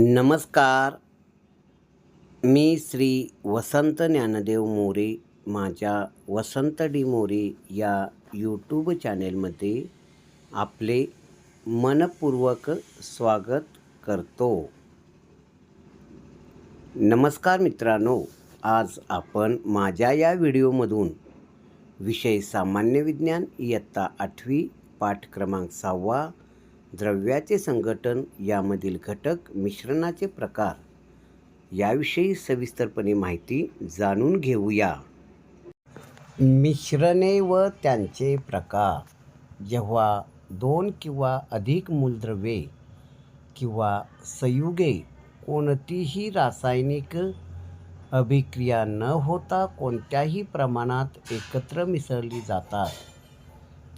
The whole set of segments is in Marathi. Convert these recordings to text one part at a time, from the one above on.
नमस्कार. मी श्री वसंत ज्ञानदेव मोरे माझ्या वसंत डी मोरे या यूट्यूब चॅनेलमध्ये आपले मनपूर्वक स्वागत करतो. नमस्कार मित्रांनो आज आपण माझ्या या व्हिडिओमधून विषय सामान्य विज्ञान इयत्ता आठवी पाठ क्रमांक सहावा द्रव्याचे संघटन यामधील घटक मिश्रणाचे प्रकार याविषयी सविस्तरपणे माहिती जाणून घेऊया. मिश्रणे व त्यांचे प्रकार. जेव्हा दोन किंवा अधिक मूलद्रव्ये किंवा संयुगे कोणतीही रासायनिक अभिक्रिया न होता कोणत्याही प्रमाणात एकत्र मिसळली जातात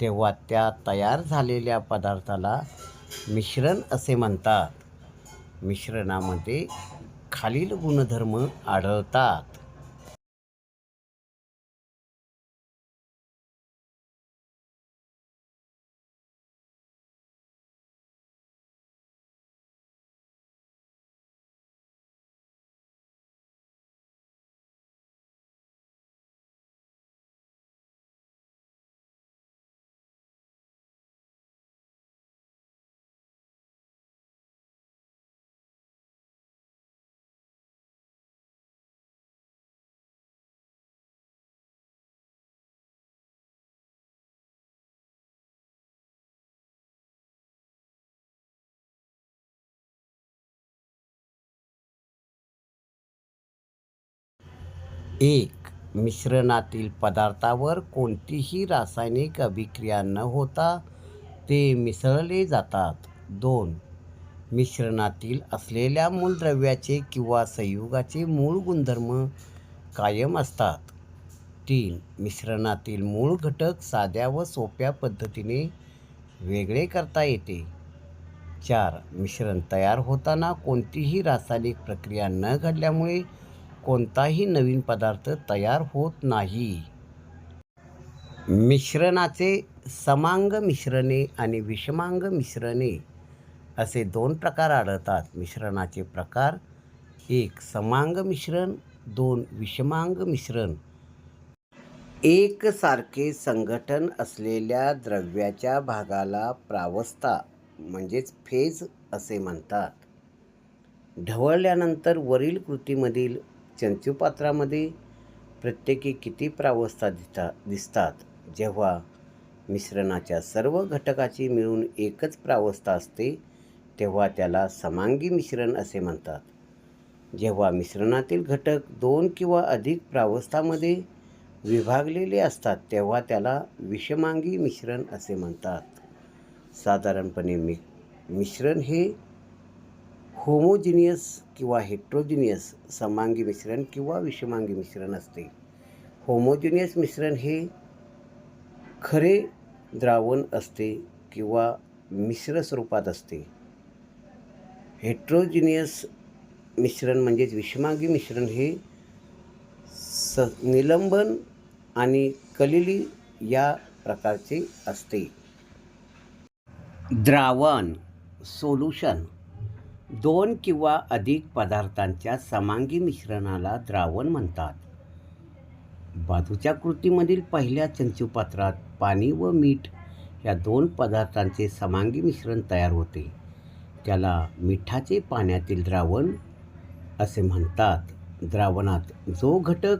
तेव्हा त्या तयार झालेल्या पदार्थाला मिश्रण असे म्हणतात. मिश्रणामध्ये खालील गुणधर्म आढळतात. एक मिश्रणातील पदार्थावर कोणतीही रासायनिक अभिक्रिया न होता ते मिसळले जातात. दोन मिश्रणातील असलेल्या मूलद्रव्याचे किंवा संयुगाचे मूळ गुणधर्म कायम असतात. तीन मिश्रणातील मूळ घटक साध्या व सोप्या पद्धतीने वेगळे करता येते. चार मिश्रण तयार होताना कोणतीही रासायनिक प्रक्रिया न घडल्यामुळे कोणताही नवीन पदार्थ तयार होत नाही. मिश्रणाचे समांग मिश्रणे आणि विषमांग मिश्रणे असे दोन प्रकार आढळतात. मिश्रणाचे प्रकार एक समांग मिश्रण दोन विषमांग मिश्रण. एकसारखे संघटन असलेल्या द्रव्याच्या भागाला प्रावस्था म्हणजेच फेज असे म्हणतात. ढवळल्यानंतर वरील कृतीमधील चंचुपात्रामध्ये प्रत्येकी किती प्रावस्था दिसता दिसतात? जेव्हा मिश्रणाच्या सर्व घटकाची मिळून एकच प्रावस्था असते तेव्हा त्याला समांगी मिश्रण असे म्हणतात. जेव्हा मिश्रणातील घटक दोन किंवा अधिक प्रावस्थामध्ये विभागलेले असतात तेव्हा त्याला विषमांगी मिश्रण असे म्हणतात. साधारणपणे मि मिश्रण हे होमोजिनियस किंवा हेट्रोजिनियस समांगी मिश्रण किंवा विषमांगी मिश्रण असते. होमोजिनियस मिश्रण हे खरे द्रावण असते किंवा मिश्र स्वरूपात असते. हेट्रोजिनियस मिश्रण म्हणजेच विषमांगी मिश्रण हे स निलंबन आणि कलिली या प्रकारचे असते. द्रावण सोल्युशन दोन किंवा अधिक पदार्थांच्या समांगी मिश्रणाला द्रावण म्हणतात. बाजूच्या कृतीमधील पहिल्या चंचुपात्रात पाणी व मीठ या दोन पदार्थांचे समांगी मिश्रण तयार होते. त्याला मिठाचे पाण्यातील द्रावण असे म्हणतात. द्रावणात जो घटक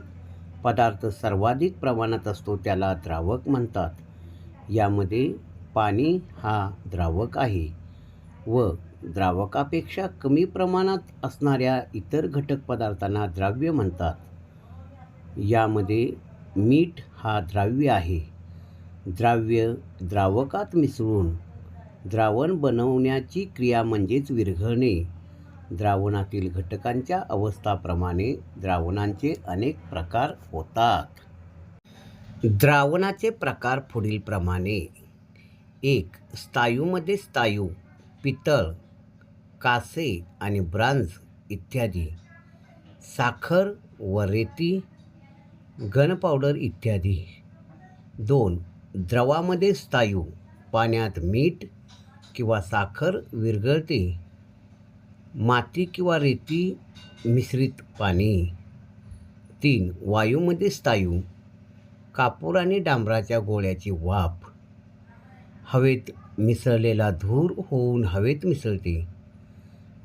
पदार्थ सर्वाधिक प्रमाणात असतो त्याला द्रावक म्हणतात. यामध्ये पाणी हा द्रावक आहे व द्रावकापेक्षा कमी प्रमाणात असणाऱ्या इतर घटक पदार्थांना द्राव्य म्हणतात. यामध्ये मीठ हा द्राव्य आहे. द्राव्य द्रावकात मिसळून द्रावण बनवण्याची क्रिया म्हणजेच विरघळणे. द्रावणातील घटकांच्या अवस्थाप्रमाणे द्रावणांचे अनेक प्रकार होतात. द्रावणाचे प्रकार पुढीलप्रमाणे. एक स्थायूमध्ये स्थायू पितळ कासे आणि ब्रांज इत्यादी. साखर व रेती घन पावडर इत्यादी. दोन द्रवामध्ये स्थायू पाण्यात मीठ किंवा साखर विरघळते. माती किंवा रेती मिश्रित पाणी. तीन वायूमध्ये स्थायू कापूर आणि डांबराच्या गोळ्याची वाफ. हवेत मिसळलेला धूर होऊन हवेत मिसळते.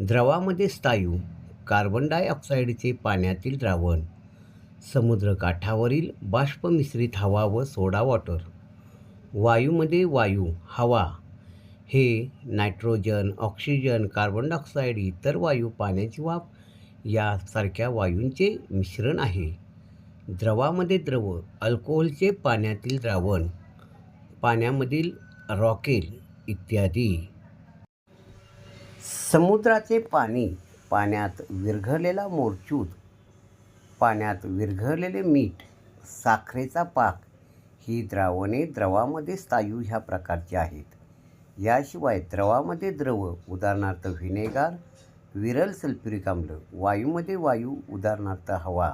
द्रवामध्ये स्थायू कार्बन डायऑक्साईडचे पाण्यातील द्रावण समुद्रकाठावरील बाष्प मिश्रित हवा व सोडा वॉटर वायूमध्ये वायू हवा हे नायट्रोजन ऑक्सिजन कार्बन डायऑक्साईड इतर वायू पाण्याची वाफ यासारख्या वायूंचे मिश्रण आहे. द्रवामध्ये द्रव अल्कोहोलचे पाण्यातील द्रावण पाण्यामधील रॉकेल इत्यादी. समुद्राचे पाणी पाण्यात विरघळलेला मोरचूद पाण्यात विरघळलेले मीठ साखरेचा पाक ही द्रावणे द्रवामध्ये स्थायू ह्या प्रकारची आहेत. याशिवाय द्रवामध्ये द्रव उदाहरणार्थ व्हिनेगार विरल सल्फ्युरिक आम्ल वायूमध्ये वायू उदाहरणार्थ हवा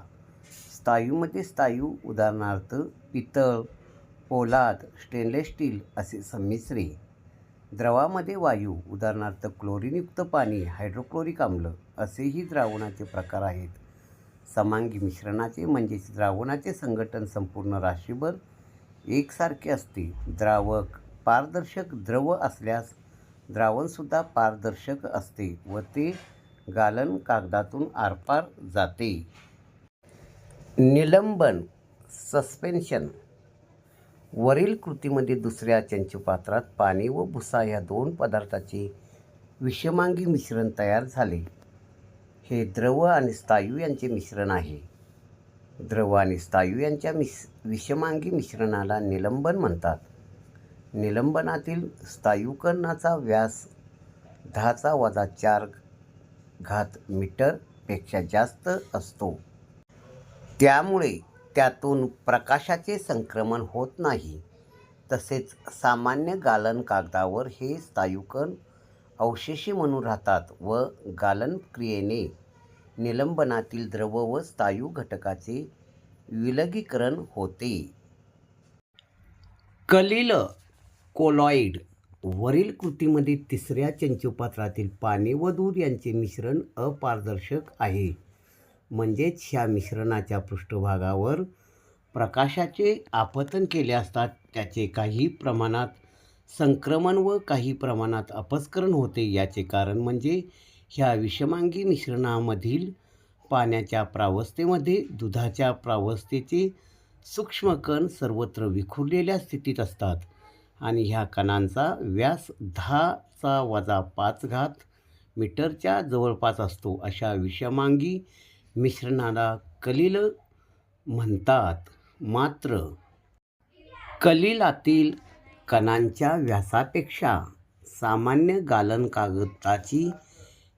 स्थायूमध्ये स्थायू उदाहरणार्थ पितळ पोलाद स्टेनलेस स्टील असे संमिश्रे द्रवामध्ये वायू उदाहरणार्थ क्लोरीनयुक्त पाणी हायड्रोक्लोरिक आम्ल असेही द्रावणाचे प्रकार आहेत. समांगी मिश्रणाचे म्हणजेच द्रावणाचे संघटन संपूर्ण राशीभर एकसारखे असते. द्रावक पारदर्शक द्रव असल्यास द्रावणसुद्धा पारदर्शक असते व ते गालन कागदातून आरपार जाते. निलंबन सस्पेन्शन वरील कृतीमध्ये दुसऱ्या चंचुपात्रात पाणी व भुसा या दोन पदार्थाचे विषमांगी मिश्रण तयार झाले. हे द्रव आणि स्थायू यांचे मिश्रण आहे. द्रव आणि स्थायू यांच्या मिश विषमांगी मिश्रणाला निलंबन म्हणतात. निलंबनातील स्थायूकरणाचा व्यास दहाचा वजा चार घात मीटरपेक्षा जास्त असतो. त्यामुळे त्यातून प्रकाशाचे संक्रमण होत नाही. तसेच सामान्य गालन कागदावर हे स्थायुकण अवशेषी म्हणून राहतात व गालन क्रियेने निलंबनातील द्रव व स्थायू घटकाचे विलगीकरण होते. कलिल कोलॉइड वरील कृतीमध्ये तिसऱ्या चंचुपात्रातील पाणी व दूध यांचे मिश्रण अपारदर्शक आहे. म्हणजेच ह्या मिश्रणाच्या पृष्ठभागावर प्रकाशाचे आपतन केले असतात. त्याचे काही प्रमाणात संक्रमण व काही प्रमाणात अपस्करण होते. याचे कारण म्हणजे ह्या विषमांगी मिश्रणामधील पाण्याच्या प्रावस्थेमध्ये दुधाच्या प्रावस्थेचे सूक्ष्म कण सर्वत्र विखुरलेल्या स्थितीत असतात आणि ह्या कणांचा व्यास दहाचा वजा पाच घात मीटरच्या जवळपास असतो. अशा विषमांगी मिश्रणाला कलिल म्हणतात. मात्र कलिलातील कणांच्या व्यासापेक्षा सामान्य गालन कागदाची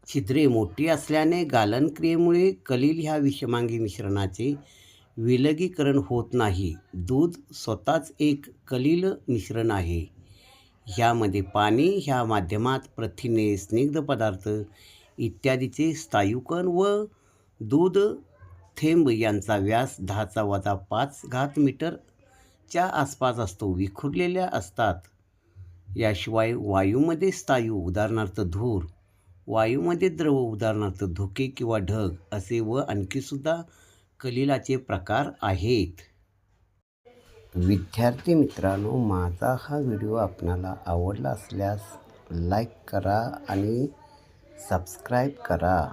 छिद्रे मोठी असल्याने गालन क्रियेमुळे कलिल ह्या विषमांगी मिश्रणाचे विलगीकरण होत नाही. दूध स्वतःच एक कलिल मिश्रण आहे. ह्यामध्ये पाणी ह्या माध्यमात प्रथिने स्निग्ध पदार्थ इत्यादीचे स्थायुकण व दूध थेंब यांचा व्यास दहाचा वजा पाच घात मीटरच्या आसपास असतो. विखुरलेल्या असतात. याशिवाय वायूमध्ये स्थायू उदाहरणार्थ धूर. वायूमध्ये द्रव उदाहरणार्थ धुके किंवा ढग असे व आणखीसुद्धा कलिलाचे प्रकार आहेत. विद्यार्थी मित्रांनो माझा हा व्हिडिओ आपणाला आवडला असल्यास लाईक करा आणि सबस्क्राईब करा.